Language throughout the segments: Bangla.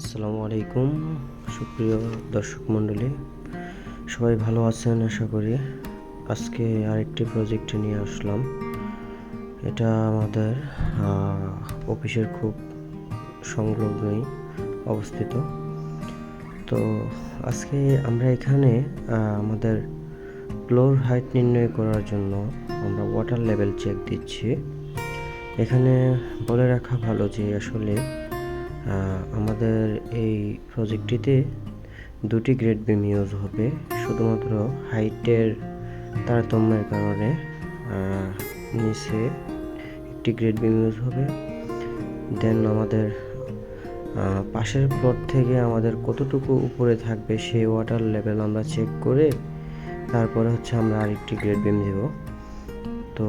আসসালামু আলাইকুম, সুপ্রিয় দর্শক মণ্ডলী। সবাই ভালো আছেন আশা করি। আজকে আরেকটি প্রজেক্ট নিয়ে আসলাম। এটা আমাদের অফিসের খুব সংলগ্নই অবস্থিত। তো আজকে আমরা এখানে আমাদের ফ্লোর হাইট নির্ণয় করার জন্য আমরা ওয়াটার লেভেল চেক দিচ্ছি। এখানে বলে রাখা ভালো যে আসলে আমাদের এই প্রজেক্টটিতে দুটি গ্রেড বিম ইউজ হবে, শুধুমাত্র হাইটের তারতম্যের কারণে নিচে একটি গ্রেড বিম ইউজ হবে। দেন আমাদের পাশের প্লট থেকে আমাদের কতটুকু উপরে থাকবে সেই ওয়াটার লেভেল আমরা চেক করে তারপরে হচ্ছে আমরা আরেকটি গ্রেড বিম দেব। তো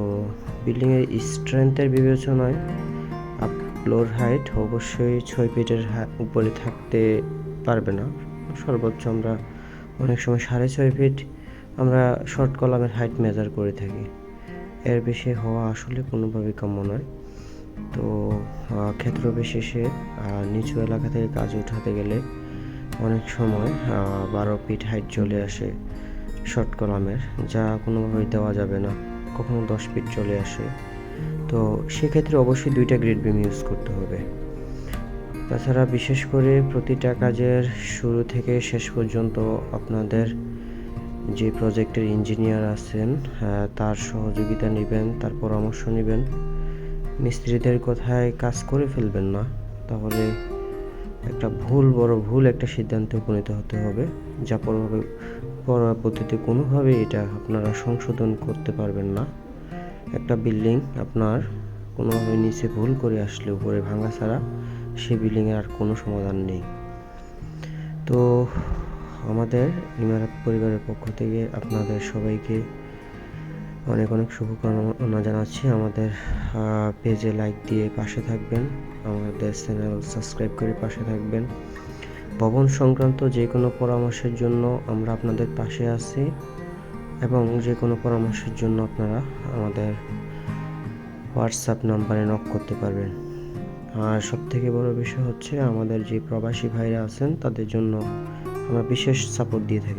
বিল্ডিংয়ের স্ট্রেংথের বিবেচনায় ফ্লোর হাইট অবশ্যই ছয় ফিটের উপরে থাকতে পারবে না। সর্বোচ্চ আমরা অনেক সময় সাড়ে ছয় ফিট আমরা শর্ট কলামের হাইট মেজার করে থাকি। এর বেশি হওয়া আসলে কোনোভাবেই কাম্য নয়। তো ক্ষেত্র বিশেষে নিচু এলাকা থেকে কাজ উঠাতে গেলে অনেক সময় বারো ফিট হাইট চলে আসে শর্ট কলামের, যা কোনোভাবেই দেওয়া যাবে না। কখনো দশ ফিট চলে আসে। তো সেক্ষেত্রে অবশ্যই দুইটা গ্রেড বিম ইউজ করতে হবে। তাছাড়া বিশেষ করে প্রতিটা কাজের শুরু থেকে শেষ পর্যন্ত আপনাদের যে প্রজেক্টের ইঞ্জিনিয়ার আছেন আহ, তার সহযোগিতা নেবেন তার পরামর্শ নেবেন। মিস্ত্রিদের কথায় কাজ করে ফেলবেন না তাহলে একটা ভুল বড় ভুল একটা সিদ্ধান্তে উপনীত হতে হবে। যা পরবর্তীতে কোনোভাবে এটা আপনারা সংশোধন করতে পারবেন না। একটা বিল্ডিং আপনার কোনোভাবে নিচে ভুল করে আসলে, উপরে ভাঙা ছাড়া সেই বিল্ডিংয়ের আর কোনো সমাধান নেই। তো আমাদের ইমারত পরিবারের পক্ষ থেকে আপনাদের সবাইকে অনেক অনেক শুভকামনা জানাচ্ছি। আমাদের পেজে লাইক দিয়ে পাশে থাকবেন, আমাদের চ্যানেল সাবস্ক্রাইব করে পাশে থাকবেন। ভবন সংক্রান্ত যে কোনো পরামর্শের জন্য আমরা আপনাদের পাশে আছি। এবং যে কোনো পরামর্শের জন্য আপনারা আমাদের হোয়াটসঅ্যাপ নাম্বারে নক করতে পারবেন। আর সব থেকে বড় বিষয় হচ্ছে আমাদের যে প্রবাসী ভাইরা আছেন, তাদের জন্য আমরা বিশেষ সাপোর্ট দিয়ে থাকি।